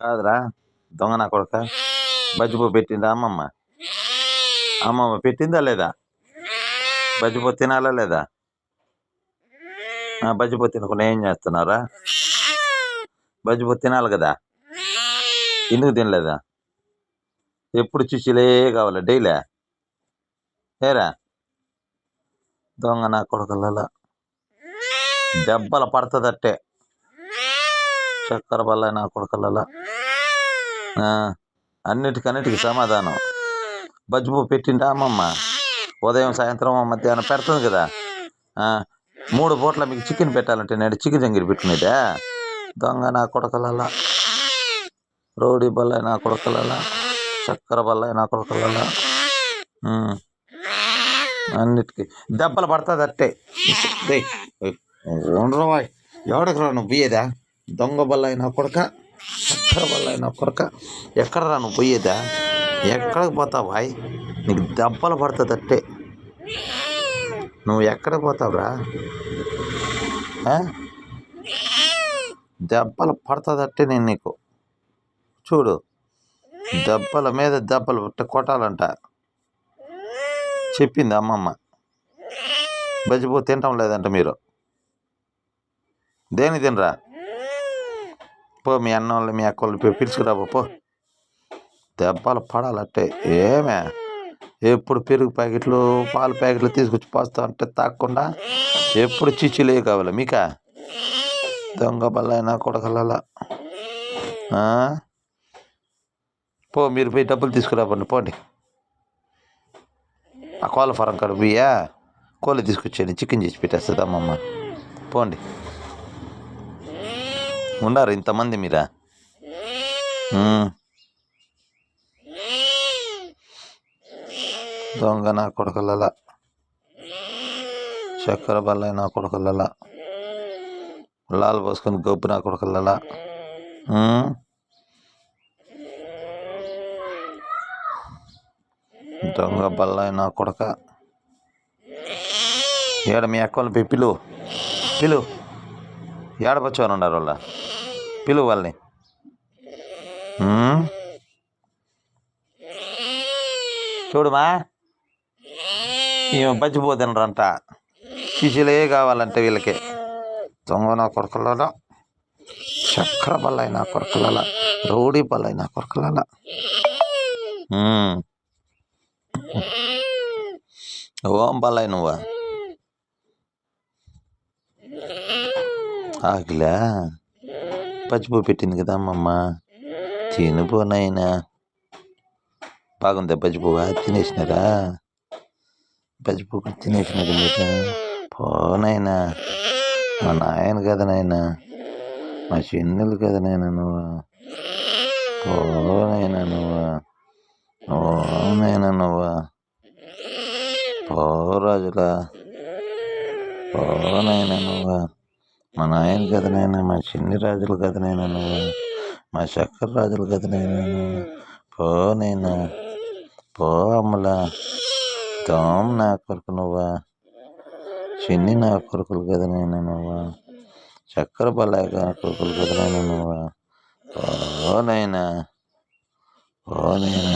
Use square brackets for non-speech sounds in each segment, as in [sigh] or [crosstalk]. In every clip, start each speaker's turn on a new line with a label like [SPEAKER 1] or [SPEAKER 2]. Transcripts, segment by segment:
[SPEAKER 1] కాదురా దొంగ నా కొడుక. బజ్జిపో పెట్టిందా అమ్మమ్మ? అమ్మమ్మ పెట్టిందా లేదా? బజ్జిపో తినాలా లేదా? ఆ, బజ్జిపో తినకుండా ఏం చేస్తున్నారా బజ్జిపో తినాలి కదా? ఎందుకు తినలేదా? ఎప్పుడు చూసిలే కావాలి డైలీ? ఏరా? దొంగ నా కొడుకల దెబ్బలు పడుతుందట్టే. చక్కర బల్ల నా కొడుకల్లా అన్నిటికన్నిటికి సమాధానం బజ్జిపో పెట్టిండా అమ్మమ్మ ఉదయం సాయంత్రం మధ్యాహ్నం పెడుతుంది కదా మూడు పూట్ల మీకు చికెన్ పెట్టాలంటే నేను చికెన్ జంగిరి పెట్టుకునేదా దొంగ నా కొడకలలా రౌడీ బల్ల నా కొడకలలా చక్కెర బల్ల నా కొడకలలా అన్నిటికీ దెబ్బలు పడుతుంది అట్టే ఉండరాయ్ ఎవడికి రా నువ్వు బియ్యదా దొంగ బల్ల అయినా కొడక ఎక్కడ బల్ల అయినా కొడక ఎక్కడ రాను నువ్వు పోయేదా? ఎక్కడికి పోతావు బాయ్? నీకు దెబ్బలు పడుతుంది అట్టే నువ్వు ఎక్కడికి పోతావురా? దెబ్బలు పడుతుంది అట్టే నేను నీకు. చూడు దెబ్బల మీద దెబ్బలు కొట్టాలంట. చెప్పింది అమ్మమ్మ. బజ్జిపో తింటాం లేదంట మీరు. దేని తినరా? పో మీ అన్న వాళ్ళు మీ అక్క వాళ్ళు పో, పిలుచుకురా పో, దెబ్బలు పడాలంటే ఏమే? ఎప్పుడు పెరుగు ప్యాకెట్లు పాల ప్యాకెట్లు తీసుకొచ్చి పోస్తా అంటే తాకుండా ఎప్పుడు చిచ్చులే కావాలి మీకా? దొంగ బల్లైనా కొడకలలా. పో మీరు పోయి డబ్బులు తీసుకురాబండి పోండి. ఆ కోళ్ళ ఫారం కడుపుయా కోళ్ళు తీసుకొచ్చేయండి చికెన్ చేసి పెట్టేస్తుంది అమ్మమ్మ పోండి. ఉండారు ఇంతమంది మీరా దొంగ నా కొడకలలా. చక్కెర బల్ల నా కొడకలలా. లాల్ పోసుకొని గొబ్బు నా కొడకలలా. దొంగ బల్ల నా కొడక. ఏడ మీ అక్కలు వాళ్ళని పిలు పిలువు ఏడపచ్చారు ఉన్నారు వాళ్ళ? పిలువు వాళ్ళని చూడుమా. ఈమె బజ్జిపోతినరంట శిశులే కావాలంటే వీళ్ళకి. దొంగ నా కొరకలలో చక్కెర బల్ల నా రౌడీ బల్ల నా ఓం బల్ల నువ్వా? ఆగిలా? పచ్చిపో పెట్టింది కదా అమ్మమ్మ. తినిపోనైనా బాగుందా పచ్చిపోవా తినేసినారా? బజ్జిపువ్వు తినేసినారు మీరు. పోనైనా మా నాయన కదా నాయనా. మా చెన్నెలు కదా నాయన నువ్వు. పోనైనా నువ్వు. పోనైనా నువ్వు. పోరాజులా పోనైనా నువ్వు. మా నాయన కథనైనా మా చిన్ని రాజులు కథనైనా నువ్వు మా చక్కర రాజుల కథనైనా పో నువ్వు పోనైనా పో అమ్మలా తోమ నా కొరకు నువ్వా చిన్ని నా కొరకులు కథనైనా నువ్వా చక్కెర బలాక నా కొరకులు కదా నువ్వా. పోనైనా పోనైనా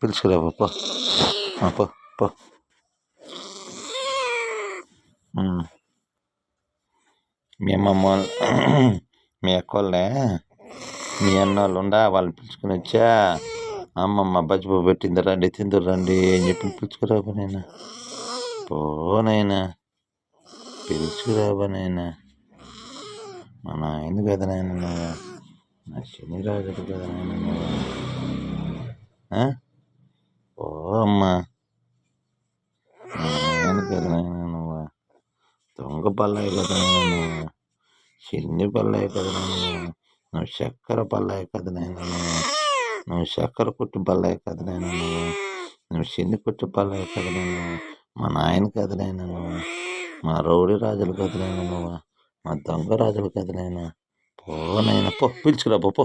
[SPEAKER 1] పిలుచుకురా పో, పో పో పో. మీ అమ్మమ్మ వాళ్ళ [clears throat] మీ అక్క మీ అన్నోళ్ళు ఉండా వాళ్ళు పిలుచుకుని వచ్చా. అమ్మమ్మ బజ్జిపో పెట్టింది రండి తిందురు రండి అని చెప్పి పిలుచుకురాబనైనా పోనైనా పిలుచుకురాబా నైనా మా నాయన కదా నాయన నా శని రాజుడు కదా నాయన ఓ అమ్మా. మా నాయన కదా నాయన. దొంగ పల్లయ్య కదా చిన్ని పల్లయ్య కదా నువ్వు చక్కెర పల్లయ్య కదా నువ్వు. నువ్వు చక్కెర కొట్టు పల్లయ్య కదా నువ్వు. నువ్వు చిన్ని కొట్టు పల్లయ్య కదా నేను మా నాయన కదా నువ్వు. మా రౌడీ రాజుల కదా నువ్వు. మా దొంగ రాజుల కదా పోనైనా పో నాయన పిలుచుకురా పో పో.